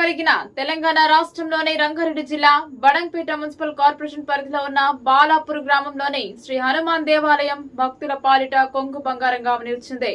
కలిగిన తెలంగాణ రాష్ట్రంలోని రంగారెడ్డి జిల్లా బడంపేట మున్సిపల్ కార్పొరేషన్ పరిధిలో ఉన్న బాలాపూర్ గ్రామంలోని శ్రీ హనుమాన్ దేవాలయం భక్తుల పాలిట కొంగు బంగారంగా నిలిచింది.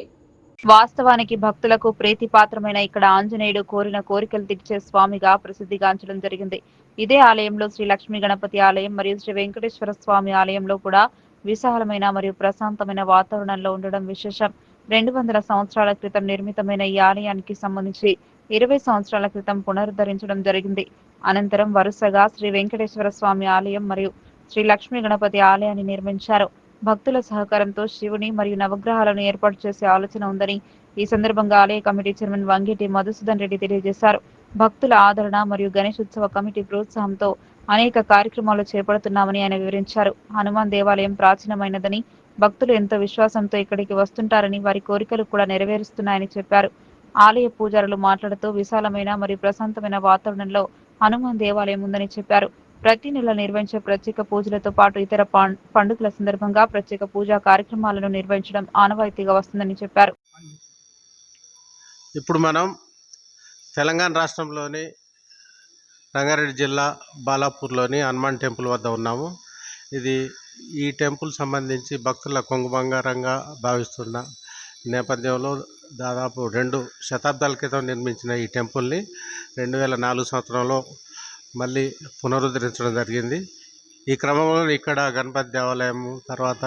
వాస్తవానికి భక్తులకు ప్రీతిపాత్రమైన ఇక్కడ ఆంజనేయుడు కోరిన కోరికలు తీర్చే స్వామిగా ప్రసిద్ధిగాంచడం జరిగింది. ఇదే ఆలయంలో శ్రీ లక్ష్మీ గణపతి ఆలయం మరియు శ్రీ వెంకటేశ్వర స్వామి ఆలయంలో కూడా విశాలమైన మరియు ప్రశాంతమైన వాతావరణంలో ఉండడం విశేషం. రెండు వందల సంవత్సరాల క్రితం నిర్మితమైన ఈ ఆలయానికి సంబంధించి ఇరవై సంవత్సరాల క్రితం పునరుద్ధరించడం జరిగింది. అనంతరం వరుసగా శ్రీ వెంకటేశ్వర స్వామి ఆలయం మరియు శ్రీ లక్ష్మీ గణపతి ఆలయాన్ని నిర్మించారు. భక్తుల సహకారంతో శివుని మరియు నవగ్రహాలను ఏర్పాటు చేసే ఆలోచన ఉందని ఈ సందర్భంగా ఆలయ కమిటీ చైర్మన్ వంగేటి మధుసూదన్ రెడ్డి తెలియజేశారు. భక్తుల ఆదరణ మరియు గణేష్ ఉత్సవ కమిటీ ప్రోత్సాహంతో అనేక కార్యక్రమాలు చేపడుతున్నామని ఆయన వివరించారు. హనుమాన్ దేవాలయం ప్రాచీనమైనదని భక్తులు ఎంతో విశ్వాసంతో ఇక్కడికి వస్తుంటారని వారి కోరికలు కూడా నెరవేరుస్తున్నాయని చెప్పారు. ఆలయ పూజారులు మాట్లాడుతూ విశాలమైన మరియు ప్రశాంతమైన వాతావరణంలో హనుమాన్ దేవాలయం ఉందని చెప్పారు. ప్రతి నెల నిర్వహించే ప్రత్యేక పూజలతో పాటు ఇతర పండుగల సందర్భంగా ప్రత్యేక పూజా కార్యక్రమాలను నిర్వహించడం ఆనవాయితీగా వస్తుందని చెప్పారు. ఇప్పుడు మనం తెలంగాణ రాష్ట్రంలోని రంగారెడ్డి జిల్లా బాలాపూర్లోని హనుమాన్ టెంపుల్ వద్ద ఉన్నాము. ఇది ఈ టెంపుల్ సంబంధించి భక్తుల కొంగు బంగారంగా భావిస్తున్న నేపథ్యంలో దాదాపు రెండు శతాబ్దాల క్రితం నిర్మించిన ఈ టెంపుల్ని రెండు వేల నాలుగు సంవత్సరంలో మళ్ళీ పునరుద్ధరించడం జరిగింది. ఈ క్రమంలో ఇక్కడ గణపతి దేవాలయము తర్వాత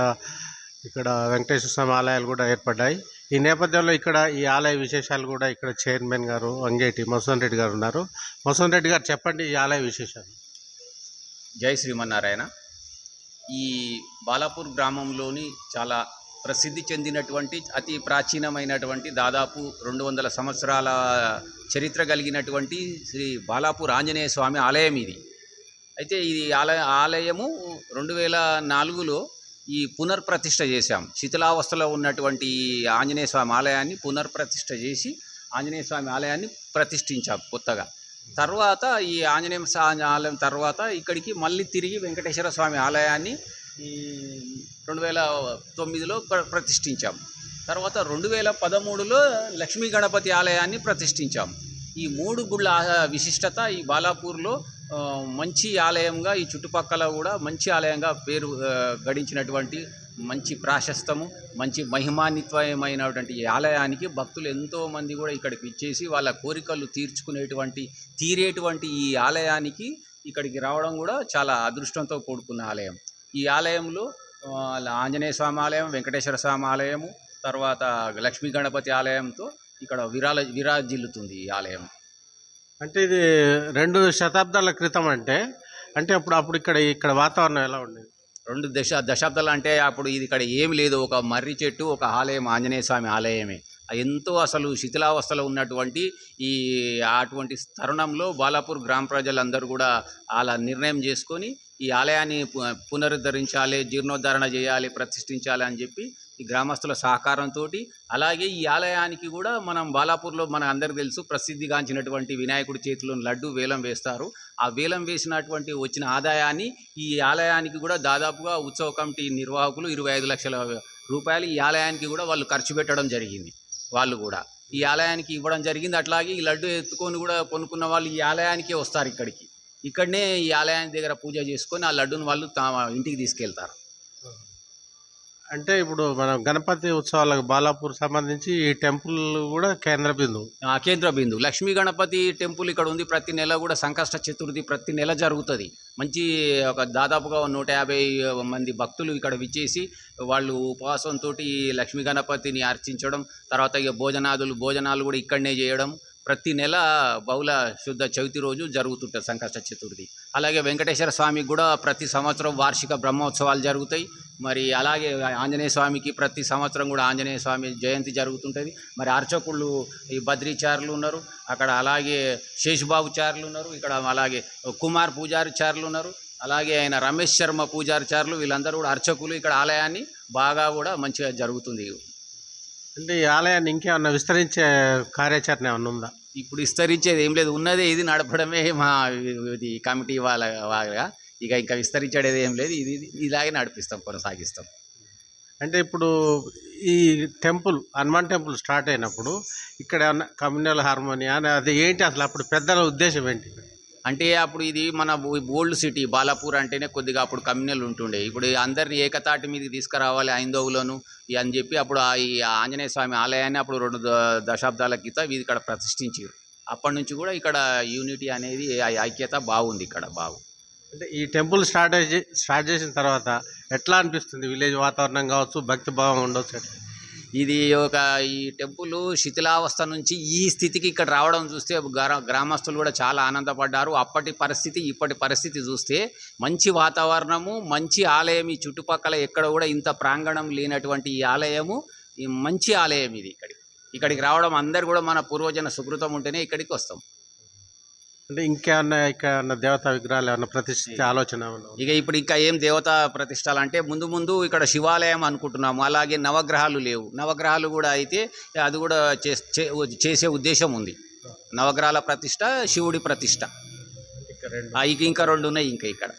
ఇక్కడ వెంకటేశ్వర స్వామి ఆలయాలు కూడా ఏర్పడ్డాయి. ఈ నేపథ్యంలో ఇక్కడ ఈ ఆలయ విశేషాలు కూడా ఇక్కడ చైర్మన్ గారు వంగేటి మసూన్ రెడ్డి గారు ఉన్నారు. మసూన్ రెడ్డి గారు చెప్పండి ఈ ఆలయ విశేషాలు. జై శ్రీమన్నారాయణ. ఈ బాలాపూర్ గ్రామంలోని చాలా ప్రసిద్ధి చెందినటువంటి అతి ప్రాచీనమైనటువంటి దాదాపు రెండు వందల సంవత్సరాల చరిత్ర కలిగినటువంటి శ్రీ బాలాపూర్ ఆంజనేయ స్వామి ఆలయం ఇది. అయితే ఇది ఆలయ ఆలయము రెండు వేల నాలుగులో ఈ పునర్ప్రతిష్ట చేశాం. శిథిలావస్థలో ఉన్నటువంటి ఈ ఆంజనేయ స్వామి ఆలయాన్ని పునర్ప్రతిష్ట చేసి ఆంజనేయ స్వామి ఆలయాన్ని ప్రతిష్ఠించాం కొత్తగా. తర్వాత ఈ ఆంజనేయ స్వామి ఆలయం తర్వాత ఇక్కడికి మళ్ళీ తిరిగి వెంకటేశ్వర స్వామి ఆలయాన్ని ఈ రెండు వేల తొమ్మిదిలో ప్ర- ప్రతిష్ఠించాం. తర్వాత రెండు వేల పదమూడులో లక్ష్మీ గణపతి ఆలయాన్ని ప్రతిష్ఠించాం. ఈ మూడు గుళ్ళ విశిష్టత ఈ బాలాపూర్లో మంచి ఆలయంగా ఈ చుట్టుపక్కల కూడా మంచి ఆలయంగా పేరు గడించినటువంటి మంచి ప్రాశస్తము మంచి మహిమాన్వితమైనటువంటి ఈ ఆలయానికి భక్తులు ఎంతోమంది కూడా ఇక్కడికి ఇచ్చేసి వాళ్ళ కోరికలు తీర్చుకునేటువంటి తీరేటువంటి ఈ ఆలయానికి ఇక్కడికి రావడం కూడా చాలా అదృష్టంతో కూడుకున్న ఆలయం. ఈ ఆలయంలో ఆంజనేయ స్వామి ఆలయం వెంకటేశ్వర స్వామి ఆలయము తర్వాత లక్ష్మీ గణపతి ఆలయంతో ఇక్కడ విరాల విరాజిల్లుతుంది ఈ ఆలయం. అంటే ఇది రెండు శతాబ్దాల క్రితం అంటే అంటే అప్పుడు అప్పుడు ఇక్కడ ఇక్కడ వాతావరణం ఎలా ఉండేది? రెండు దశ దశాబ్దాలు అంటే అప్పుడు ఇది ఇక్కడ ఏమి లేదు. ఒక మర్రి చెట్టు ఒక ఆలయం ఆంజనేయ స్వామి ఆలయమే. ఎంతో అసలు శిథిలావస్థలో ఉన్నటువంటి ఈ అటువంటి తరుణంలో బాలాపూర్ గ్రామ ప్రజలందరూ కూడా అలా నిర్ణయం చేసుకొని ఈ ఆలయాన్ని పునరుద్ధరించాలి జీర్ణోద్ధరణ చేయాలి ప్రతిష్ఠించాలి అని చెప్పి ఈ గ్రామస్తుల సహకారంతో అలాగే ఈ ఆలయానికి కూడా మనం బాలాపూర్లో మన అందరికి తెలుసు ప్రసిద్ధిగాంచినటువంటి వినాయకుడి చేతిలో లడ్డు వేలం వేస్తారు. ఆ వేలం వేసినటువంటి వచ్చిన ఆదాయాన్ని ఈ ఆలయానికి కూడా దాదాపుగా ఉత్సవ కమిటీ నిర్వాహకులు ఇరవై ఐదు లక్షల రూపాయలు ఈ ఆలయానికి కూడా వాళ్ళు ఖర్చు పెట్టడం జరిగింది వాళ్ళు కూడా. ఈ ఆలయానికి ఇవ్వడం జరిగింది అట్లాగే ఈ లడ్డు ఎత్తుకొని కూడా కొనుక్కున్న వాళ్ళు ఈ ఆలయానికే వస్తారు ఇక్కడికి. ఇక్కడనే ఈ ఆలయానికి దగ్గర పూజ చేసుకొని ఆ లడ్డును వాళ్ళు తమ ఇంటికి తీసుకెళ్తారు. అంటే ఇప్పుడు మనం గణపతి ఉత్సవాలకు బాలాపూర్ సంబంధించి ఈ టెంపుల్ కూడా కేంద్ర బిందువు. కేంద్ర బిందు లక్ష్మీ గణపతి టెంపుల్ ఇక్కడ ఉంది. ప్రతి నెల కూడా సంకష్ట చతుర్థి ప్రతి నెల జరుగుతుంది. మంచి ఒక దాదాపుగా నూట యాభై మంది భక్తులు ఇక్కడ విచ్చేసి వాళ్ళు ఉపవాసంతో లక్ష్మీ గణపతిని అర్చించడం తర్వాత ఇక భోజనాదులు భోజనాలు కూడా ఇక్కడనే చేయడం ప్రతి నెల బహుళ శుద్ధ చవితి రోజు జరుగుతుంటుంది సంకష్ట చతుర్థి. అలాగే వెంకటేశ్వర స్వామికి కూడా ప్రతి సంవత్సరం వార్షిక బ్రహ్మోత్సవాలు జరుగుతాయి. మరి అలాగే ఆంజనేయ స్వామికి ప్రతి సంవత్సరం కూడా ఆంజనేయ స్వామి జయంతి జరుగుతుంటుంది. మరి అర్చకులు ఈ బద్రీచారులు ఉన్నారు అక్కడ అలాగే శేషుబాబు చారులు ఉన్నారు ఇక్కడ అలాగే కుమార్ పూజారి చారులు ఉన్నారు అలాగే ఆయన రమేష్ శర్మ పూజారి చారులు వీళ్ళందరూ కూడా అర్చకులు. ఇక్కడ ఆలయాన్ని బాగా కూడా మంచిగా జరుగుతుంది. అంటే ఈ ఆలయాన్ని ఇంకేమన్నా విస్తరించే కార్యాచరణ ఏమన్నా ఉందా? ఇప్పుడు విస్తరించేది ఏం లేదు. ఉన్నదే ఇది నడపడమే మా ఇది కమిటీ వాళ్ళ వాళ్ళగా. ఇక ఇంకా విస్తరించేది ఏం లేదు. ఇది ఇలాగే నడిపిస్తాం కొనసాగిస్తాం. అంటే ఇప్పుడు ఈ టెంపుల్ హనుమాన్ టెంపుల్ స్టార్ట్ అయినప్పుడు ఇక్కడ ఏమన్నా కమ్యూనల్ హార్మోని అని అది ఏంటి అసలు అప్పుడు పెద్దల ఉద్దేశం ఏంటి? అంటే అప్పుడు ఇది మన ఓల్డ్ సిటీ బాలాపూర్ అంటేనే కొద్దిగా అప్పుడు కమ్యూనల్ ఉంటుండే. ఇప్పుడు అందరిని ఏకతాటి మీదకి తీసుకురావాలి ఐందవులను అని చెప్పి అప్పుడు ఆ ఈ ఆంజనేయ స్వామి ఆలయాన్ని అప్పుడు రెండు దశాబ్దాల క్రితం ఇది ఇక్కడ ప్రతిష్ఠించారు. అప్పటి నుంచి కూడా ఇక్కడ యూనిటీ అనేది ఆ ఐక్యత బాగుంది ఇక్కడ బాగు. అంటే ఈ టెంపుల్ స్టార్ట్ స్టార్ట్ చేసిన తర్వాత ఎట్లా అనిపిస్తుంది? విలేజ్ వాతావరణం కావచ్చు భక్తి భావం ఉండొచ్చు ఇది ఒక ఈ టెంపుల్ శిథిలావస్థ నుంచి ఈ స్థితికి ఇక్కడ రావడం చూస్తే గ్రామస్తులు కూడా చాలా ఆనందపడ్డారు. అప్పటి పరిస్థితి ఇప్పటి పరిస్థితి చూస్తే మంచి వాతావరణము మంచి ఆలయం ఈ చుట్టుపక్కల ఎక్కడ కూడా ఇంత ప్రాంగణం లేనటువంటి ఈ ఆలయము ఈ మంచి ఆలయం ఇది ఇక్కడికి. ఇక్కడికి రావడం అందరు కూడా మన పూర్వజన సుకృతం ఉంటేనే ఇక్కడికి వస్తాం. అంటే ఇంకేమన్నా ఇక్కడ దేవతా విగ్రహాలు ఏమన్నా ప్రతిష్ఠించే ఆలోచన? ఇక ఇప్పుడు ఇంకా ఏం దేవతా ప్రతిష్టాలు అంటే ముందు ముందు ఇక్కడ శివాలయం అనుకుంటున్నాము. అలాగే నవగ్రహాలు లేవు. నవగ్రహాలు కూడా అయితే అది కూడా చేస్- ఉద్దేశం ఉంది. నవగ్రహాల ప్రతిష్ట శివుడి ప్రతిష్ట ఇంకా రెండు ఉన్నాయి ఇంకా ఇక్కడ.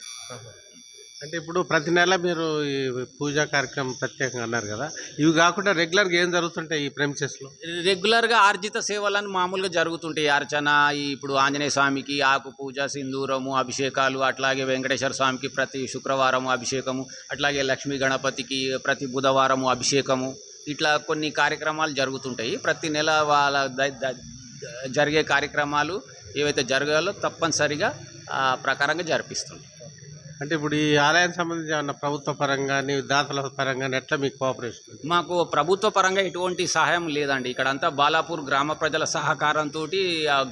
అంటే ఇప్పుడు ప్రతి నెల మీరు ఈ పూజా కార్యక్రమం ప్రత్యేకంగా అన్నారు కదా. ఇవి కాకుండా రెగ్యులర్గా ఏం జరుగుతుంటాయి ఈ ప్రెమిసెస్లో రెగ్యులర్గా ఆర్జిత సేవలను మామూలుగా జరుగుతుంటాయి. అర్చన ఈ ఇప్పుడు ఆంజనేయ స్వామికి ఆకు పూజ సింధూరము అభిషేకాలు అట్లాగే వెంకటేశ్వర స్వామికి ప్రతి శుక్రవారము అభిషేకము అట్లాగే లక్ష్మీ గణపతికి ప్రతి బుధవారము అభిషేకము ఇట్లా కొన్ని కార్యక్రమాలు జరుగుతుంటాయి. ప్రతి నెల వాళ్ళ జరిగే కార్యక్రమాలు ఏవైతే జరగాలో తప్పనిసరిగా ప్రకారంగా జరిపిస్తుంది అంటే ఇప్పుడు ఈ ఆలయానికి సంబంధించి ఏమన్నా ప్రభుత్వ పరంగా దాతల పరంగా ఎట్లా మీకు కోఆపరేషన్ మాకు ప్రభుత్వ పరంగా ఎటువంటి సహాయం లేదండి. ఇక్కడంతా బాలాపూర్ గ్రామ ప్రజల సహకారంతో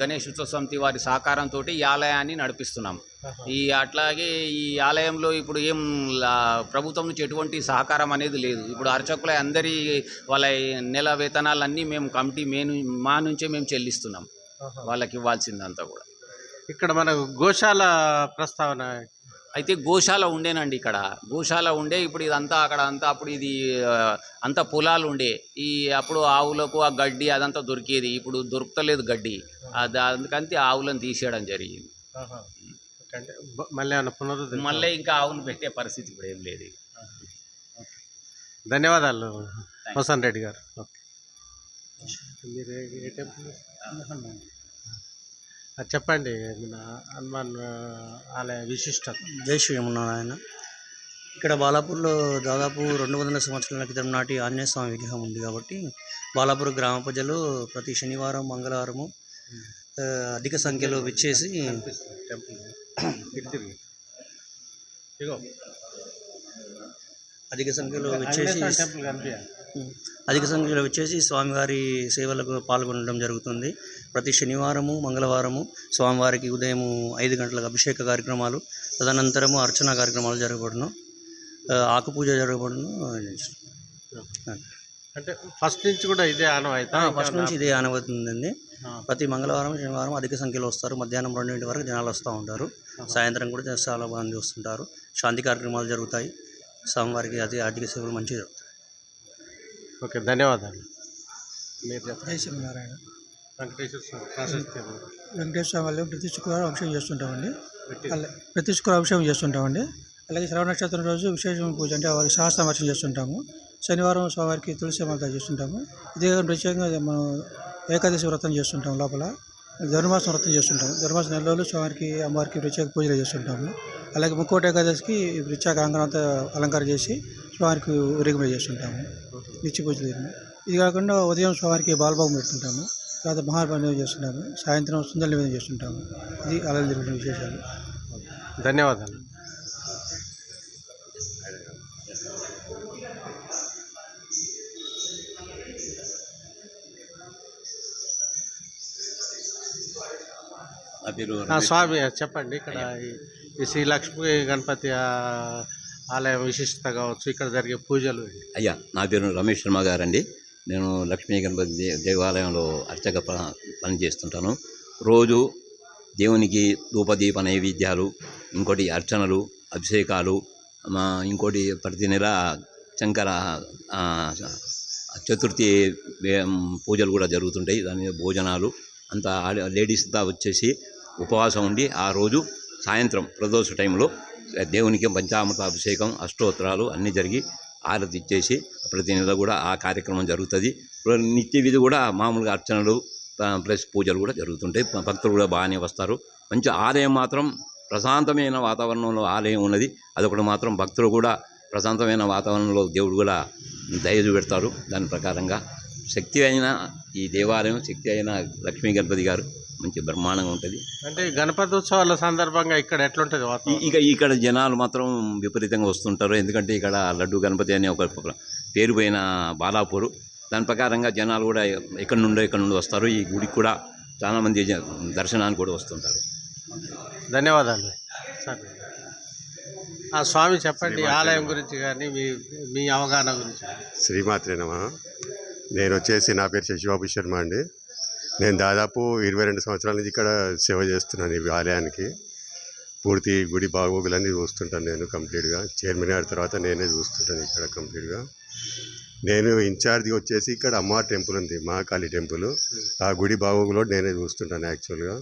గణేష్ ఉత్సవ సమితి వారి సహకారంతో ఈ ఆలయాన్ని నడిపిస్తున్నాం. ఈ అట్లాగే ఈ ఆలయంలో ఇప్పుడు ఏం ప్రభుత్వం నుంచి ఎటువంటి సహకారం అనేది లేదు. ఇప్పుడు అర్చకుల అందరి వాళ్ళ నెల వేతనాలన్నీ మేము కమిటీ మేను మా నుంచే మేము చెల్లిస్తున్నాం. వాళ్ళకి ఇవ్వాల్సిందంతా కూడా. ఇక్కడ మనకు గోశాల ప్రస్తావన అయితే గోశాల ఉండేనండి ఇక్కడ. గోశాల ఉండే ఇప్పుడు ఇదంతా అక్కడ అంతా అప్పుడు ఇది అంతా పొలాలు ఉండే. ఈ అప్పుడు ఆవులకు ఆ గడ్డి అదంతా దొరికేది. ఇప్పుడు దొరుకుతలేదు గడ్డి. అది అందుకని ఆవులను తీసేయడం జరిగింది. మళ్ళీ మళ్ళీ ఇంకా ఆవును పెట్టే పరిస్థితి ఇప్పుడు ఏం లేదు. ధన్యవాదాలు వసంత్ రెడ్డి గారు. ఓకే. మీరు ఏ- ఏ టెంపుల్ ఆ, చెప్పండి మన హనుమాన్ ఆలయ విశిష్టత. జై శ్రీమన్నారాయణ ఇక్కడ బాలాపూర్లో దాదాపు రెండు వందల సంవత్సరాల క్రితం నాటి ఆంజనేయ స్వామి విగ్రహం ఉంది కాబట్టి బాలాపూర్ గ్రామ ప్రజలు ప్రతి శనివారం మంగళవారము అధిక సంఖ్యలో విచ్చేసి అధిక సంఖ్యలో విచ్చేసి అధిక సంఖ్యలో వచ్చేసి స్వామివారి సేవలకు పాల్గొనడం జరుగుతుంది. ప్రతి శనివారము మంగళవారము స్వామివారికి ఉదయం ఐదు గంటలకు అభిషేక కార్యక్రమాలు తదనంతరము అర్చన కార్యక్రమాలు జరగబడును. ఆ, ఆకు పూజ జరగబడును అంటే ఫస్ట్ నుంచి కూడా ఇదే ఆనవాయితా ఫస్ట్ నుంచి ఇదే ఆనవుతుందండి ఆ. ప్రతి మంగళవారం శనివారం అధిక సంఖ్యలో వస్తారు. మధ్యాహ్నం రెండింటి వరకు జనాలు వస్తూ ఉంటారు. సాయంత్రం కూడా చాలా మంది వస్తుంటారు. శాంతి కార్యక్రమాలు జరుగుతాయి. స్వామివారికి అతి ఆర్థిక సేవలు మంచిగా జరుగుతాయి. ఓకే ధన్యవాదాలు. మీరు శ్రీమన్నారాయణ. వెంకటేశ్వర స్వామి ప్రాశస్త్యం వెంకటేశ్వర స్వామి వాళ్ళు ప్రతి శుక్రవారం అభిషేకం చేస్తుంటామండి. ప్రతి శుక్రవారం అభిషేకం చేస్తుంటామండి. అలాగే శ్రవణ నక్షత్రం రోజు విశేషమైన పూజ అంటే వారికి సహస్రం అర్చన చేస్తుంటాము. శనివారం స్వామివారికి తులసి మాత చేస్తుంటాము. ఇదే ప్రత్యేకంగా మనం ఏకాదశి వ్రతం చేస్తుంటాం లోపల. ధనుర్మాసం వ్రతం చేస్తుంటాము. ధనుర్మాసం నెల రోజులు స్వామివారికి అమ్మవారికి ప్రత్యేక పూజలు చేస్తుంటాము. అలాగే ముక్కోటి ఏకాదశికి ప్రత్యేక అంగనం అంతా అలంకారం చేసి స్వామివారికి ఊరేగింపు చేస్తుంటాము. నిత్య పూజలు ఇది కాకుండా ఉదయం స్వామివారికి బాలభోగం పెడుతుంటాము. తర్వాత మహాపండుగ చేస్తుంటాము. సాయంత్రం సుందర నివేదన చేస్తుంటాము. ఇది అలా జరిగిన విశేషాలు. ధన్యవాదాలు. స్వామి చెప్పండి. ఇక్కడ ఈ- ఈ శ్రీ లక్ష్మీ గణపతి ఆ, ఆలయం విశిష్టత కావచ్చు ఇక్కడ జరిగే పూజలు అయ్యా నా పేరు రమేష్ శర్మ గారండి. నేను లక్ష్మీ గణపతి దేవాలయంలో అర్చక ప పని చేస్తుంటాను. రోజు దేవునికి ధూపదీప నైవేద్యాలు ఇంకోటి అర్చనలు అభిషేకాలు ఇంకోటి ప్రతి నెల శంకర చతుర్థి పూజలు కూడా జరుగుతుంటాయి. దాని భోజనాలు అంతా లేడీస్ దా వచ్చేసి ఉపవాసం ఉండి ఆ రోజు సాయంత్రం ప్రదోష టైంలో దేవునికి పంచామృత అభిషేకం అష్టోత్తరాలు అన్నీ జరిగి ఆరతి ఇచ్చేసి ప్రతి నెల కూడా ఆ కార్యక్రమం జరుగుతుంది. నిత్య విధి కూడా మామూలుగా అర్చనలు ప్లస్ పూజలు కూడా జరుగుతుంటాయి. భక్తులు కూడా బాగానే వస్తారు. మంచి ఆలయం మాత్రం ప్రశాంతమైన వాతావరణంలో ఆలయం ఉన్నది. అదొకటి మాత్రం భక్తులు కూడా ప్రశాంతమైన వాతావరణంలో దేవుడు కూడా దయ పెడతారు. దాని ప్రకారంగా శక్తి అయిన ఈ దేవాలయం శక్తి అయిన లక్ష్మీ గణపతి గారు మంచి బ్రహ్మాండంగా ఉంటుంది. అంటే గణపతి ఉత్సవాల సందర్భంగా ఇక్కడ ఎట్లుంటుంది ఇక ఇక్కడ జనాలు మాత్రం విపరీతంగా వస్తుంటారు. ఎందుకంటే ఇక్కడ లడ్డు గణపతి అనే ఒక పేరు పోయిన బాలాపూర్. దాని ప్రకారంగా జనాలు కూడా ఎక్కడి నుండో ఎక్కడి నుండి వస్తారు. ఈ గుడికి కూడా చాలామంది దర్శనానికి కూడా వస్తుంటారు. ధన్యవాదాలు. సరే. ఆ స్వామి చెప్పండి ఆలయం గురించి కానీ మీ మీ అవగాహన గురించి. శ్రీమాత్రే నమ. నేను వచ్చేసి నా పేరు శశిబాబు శర్మ అండి. నేను దాదాపు ఇరవై రెండు సంవత్సరాల నుంచి ఇక్కడ సేవ చేస్తున్నాను ఈ ఆలయానికి. పూర్తి గుడి బాగోగులన్నీ చూస్తుంటాను నేను కంప్లీట్గా. చైర్మన్ గారి తర్వాత నేనే చూస్తుంటాను ఇక్కడ కంప్లీట్గా. నేను ఇన్ఛార్జ్ వచ్చేసి ఇక్కడ అమ్మవారి టెంపుల్ ఉంది మహాకాళి టెంపుల్. ఆ గుడి బాగోగులో నేనే చూస్తుంటాను యాక్చువల్గా.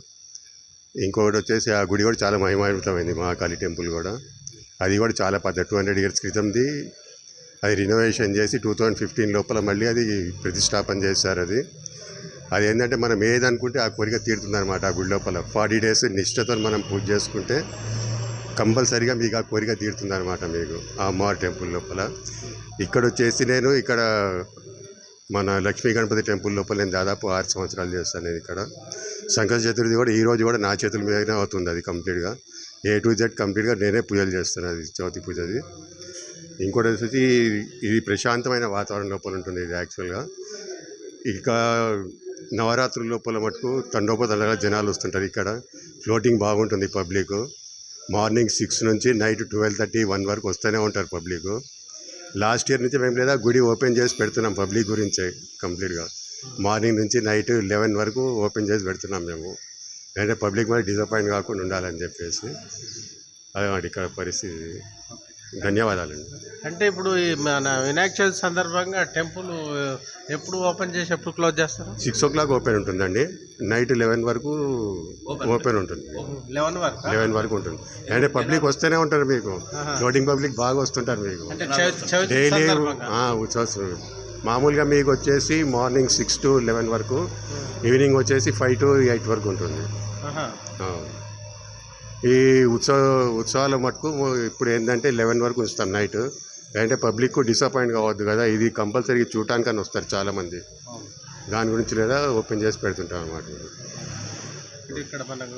ఇంకొకటి వచ్చేసి ఆ గుడి కూడా చాలా మహిమాయుతమైంది మహాకాళి టెంపుల్ కూడా. అది కూడా చాలా పెద్ద టూ హండ్రెడ్ ఇయర్స్ క్రితంది. అది రినోవేషన్ చేసి టూ థౌజండ్ ఫిఫ్టీన్ లోపల మళ్ళీ అది ప్రతిష్టాపన చేశారు అది. అది ఏంటంటే మనం ఏదనుకుంటే ఆ కోరిక తీరుతుంది అనమాట ఆ గుడి లోపల. ఫార్టీ డేస్ నిష్ఠతో మనం పూజ చేసుకుంటే కంపల్సరీగా మీకు ఆ కోరిక తీరుతుంది అనమాట మీకు ఆ అమ్మవారి టెంపుల్ లోపల. ఇక్కడ వచ్చేసి నేను ఇక్కడ మన లక్ష్మీ గణపతి టెంపుల్ లోపల నేను దాదాపు ఆరు సంవత్సరాలు చేస్తాను నేను ఇక్కడ. సంకట చతుర్థి కూడా ఈ రోజు కూడా నా చేతుల మీదనే అవుతుంది అది కంప్లీట్గా. ఏ టు జెడ్ కంప్లీట్గా నేనే పూజలు చేస్తాను అది చవితి పూజది ఇంకోటి వచ్చేసి ఇది ప్రశాంతమైన వాతావరణం లోపల ఉంటుంది ఇది యాక్చువల్గా ఇంకా నవరాత్రుల లోపల మటుకు తండోపతండగా జనాలు వస్తుంటారు ఇక్కడ. ఫ్లోటింగ్ బాగుంటుంది పబ్లిక్. మార్నింగ్ సిక్స్ నుంచి నైట్ ట్వెల్వ్ థర్టీ వన్ వరకు వస్తూనే ఉంటారు పబ్లిక్. లాస్ట్ ఇయర్ నుంచి మేము లేదా గుడి ఓపెన్ చేసి పెడుతున్నాం పబ్లిక్ గురించే కంప్లీట్గా. మార్నింగ్ నుంచి నైట్ లెవెన్ వరకు ఓపెన్ చేసి పెడుతున్నాం మేము. అంటే పబ్లిక్ మరి డిసప్పాయింట్ కాకుండా ఉండాలని చెప్పేసి. అదే ఇక్కడ పరిస్థితి. ధన్యవాదాలండి. అంటే ఇప్పుడు ఈ మన వినాయక చవితి సందర్భంగా టెంపుల్ ఎప్పుడు ఓపెన్ చేసి ఎప్పుడు క్లోజ్ చేస్తారు? సిక్స్ ఓ క్లాక్ ఓపెన్ ఉంటుందండి. నైట్ లెవెన్ వరకు ఓపెన్ ఉంటుంది. లెవెన్ వరకు? లెవెన్ వరకు ఉంటుంది. అంటే పబ్లిక్ వస్తూనే ఉంటారు మీకు. ఫ్లోటింగ్ పబ్లిక్ బాగా వస్తుంటారు మీకు. డైలీ ఉత్సవం మామూలుగా మీకు వచ్చేసి మార్నింగ్ సిక్స్ టు లెవెన్ వరకు ఈవినింగ్ వచ్చేసి ఫైవ్ టు ఎయిట్ వరకు ఉంటుంది. ఈ ఉత్సవ ఉత్సవాల మటుకు ఇప్పుడు ఏంటంటే లెవెన్ వరకు ఉంచుతాం నైట్. అంటే పబ్లిక్ డిసప్పాయింట్ కావద్దు కదా. ఇది కంపల్సరీ చూడటానికని వస్తారు చాలామంది. దాని గురించి లేదా ఓపెన్ చేసి పెడుతుంటాం అన్నమాట. ఇక్కడ మనకు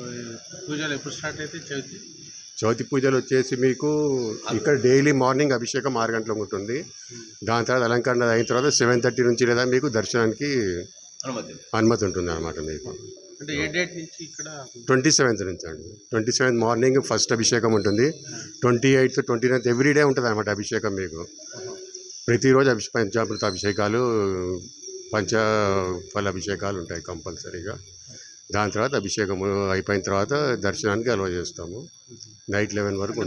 పూజలు ఎప్పుడు స్టార్ట్ అయితే చవితి? చవితి పూజలు వచ్చేసి మీకు ఇక్కడ డైలీ మార్నింగ్ అభిషేకం ఆరు గంటలకు ఉంటుంది. దాని తర్వాత అలంకరణ అయిన తర్వాత సెవెన్ థర్టీ నుంచి లేదా మీకు దర్శనానికి అనుమతి. అనుమతి ఉంటుంది అనమాట మీకు. అంటే ఏ డేట్ నుంచి ఇక్కడ ట్వంటీ సెవెంత్ నుంచి అండి. ట్వంటీ సెవెంత్ మార్నింగ్ ఫస్ట్ అభిషేకం ఉంటుంది. Twenty eighth twenty ninth every day ఉంటుంది అనమాట అభిషేకం మీకు. ప్రతిరోజు అభిషే పంచామృత అభిషేకాలు పంచఫల అభిషేకాలు ఉంటాయి కంపల్సరీగా. దాని తర్వాత అభిషేకం అయిపోయిన తర్వాత దర్శనానికి అలవ చేస్తాము. నైట్ లెవెన్ వరకు?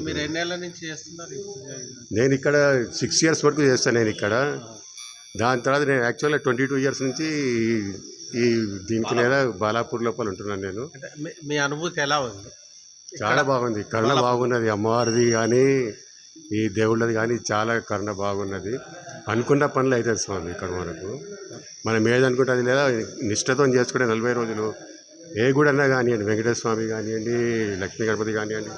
నేను ఇక్కడ సిక్స్ ఇయర్స్ వరకు చేస్తాను నేను ఇక్కడ. దాని తర్వాత నేను యాక్చువల్గా ట్వంటీ టూ ఇయర్స్ నుంచి ఈ- దీనికి లేదా బాలాపూర్ లోపల ఉంటున్నాను నేను. అంటే మీ- మీ అనుభూతి ఎలా ఉంది? చాలా బాగుంది. కరుణ బాగున్నది. అమ్మవారిది కానీ ఈ దేవుళ్ళది కానీ చాలా కరుణ బాగున్నది. అనుకున్న పనులు అవుతుంది స్వామి ఇక్కడ మనకు మనం ఏదనుకుంటే అది లేదా నిష్ఠతో చేసుకునే నలభై రోజులు. ఏ గుడి అన్నా కానివ్వండి వెంకటేశ్వర స్వామి కానివ్వండి లక్ష్మీ గణపతి కానివ్వండి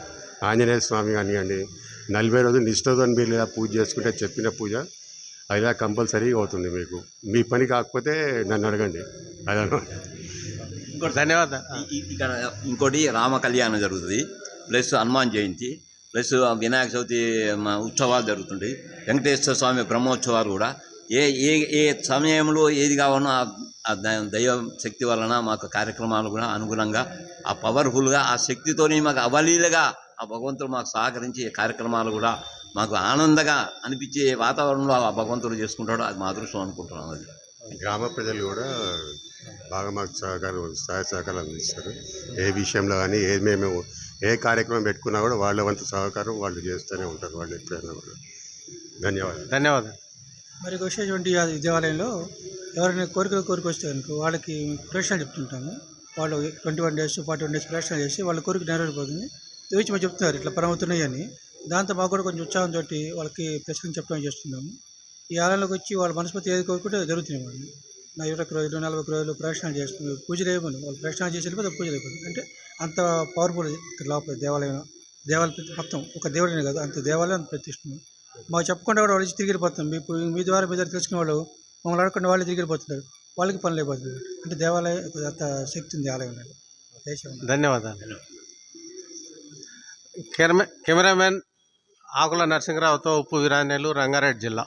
ఆంజనేయ స్వామి కానివ్వండి నలభై రోజులు నిష్ఠతో మీరు లేదా పూజ చేసుకుంటే చెప్పిన పూజ అలా కంపల్సరీ అవుతుంది మీకు. మీ పని కాకపోతే నన్ను అడగండి. అదనమాట ఈ- ఈ- ఇక్కడ ఇంకోటి రామ కళ్యాణం జరుగుతుంది. ప్లస్ హనుమాన్ జయంతి. ప్లస్ వినాయక చవితి మా ఉత్సవాలు జరుగుతుంటాయి. వెంకటేశ్వర స్వామి బ్రహ్మోత్సవాలు కూడా. ఏ ఏ ఏ సమయంలో ఏది కావాలనో ఆ- దైవ శక్తి వలన మాకు కార్యక్రమాలు కూడా అనుగుణంగా ఆ పవర్ఫుల్గా ఆ శక్తితోని మాకు అవలీలగా ఆ భగవంతుడు మాకు సహకరించి కార్యక్రమాలు కూడా మాకు ఆనందంగా అనిపించే వాతావరణంలో ఆ భగవంతుడు చేసుకుంటాడు అది మా అదృష్టం అనుకుంటున్నాను అది. గ్రామ ప్రజలు కూడా బాగా మాకు సహకారం సహాయ సహకారాలు అందిస్తారు. ఏ విషయంలో కానీ ఏ మేము ఏ కార్యక్రమం పెట్టుకున్నా కూడా వాళ్ళ వంతు సహకారం వాళ్ళు చేస్తూనే ఉంటారు వాళ్ళు ఎప్పుడైనా కూడా. ధన్యవాదాలు. ధన్యవాదాలు. మరి వచ్చేటువంటి ఆ దేవాలయంలో ఎవరైనా కోరికలు కోరిక వస్తే అనుకో వాళ్ళకి ప్రశ్నలు చెప్తుంటాము. వాళ్ళు twenty one days forty one days ప్రశ్న చేసి వాళ్ళ కోరిక నెరవేరిపోతుంది. తెచ్చి మాకు చెప్తున్నారు ఇట్లా పరమవుతున్నాయి అని. దాంతో మాకు కూడా కొంచెం ఉత్సాహంతో వాళ్ళకి ప్రశ్నలు చెప్పడం చేస్తున్నాము. ఈ ఆలయంలోకి వచ్చి వాళ్ళ మనస్ఫూర్తి ఏది కోరుకుంటే జరుగుతున్నాయి వాళ్ళు. ఇరవై రోజులు నలభై రోజులు ప్రదక్షిణాలు చేస్తుంది పూజలు అయిపోయింది వాళ్ళు ప్రదక్షిణాలు చేసి వెళ్ళిపోతే పూజలు అయిపోయింది అంటే అంత పవర్ఫుల్ ఇక్కడ లోపల దేవాలయం దేవాలయం ప్రతి- మొత్తం ఒక దేవుడిని కాదు అంత దేవాలయం అంత మాకు చెప్పకుండా కూడా వాళ్ళు తిరిగి వెళ్ళిపోతాం. మీ మీ ద్వారా మీ దగ్గర తెలుసుకునే వాళ్ళు మమ్మల్ని అడగకుండా వాళ్ళు తిరిగి వెళ్ళిపోతున్నారు. వాళ్ళకి పనులు అయిపోతుంది. అంటే దేవాలయం అంత శక్తి ఉంది ఆలయం దేశం ధన్యవాదాలు. కెమెరా కెమెరామెన్ ఆకుల నరసింహరావుతో ఉప్పు వీరాంజనేయులు రంగారెడ్డి జిల్లా.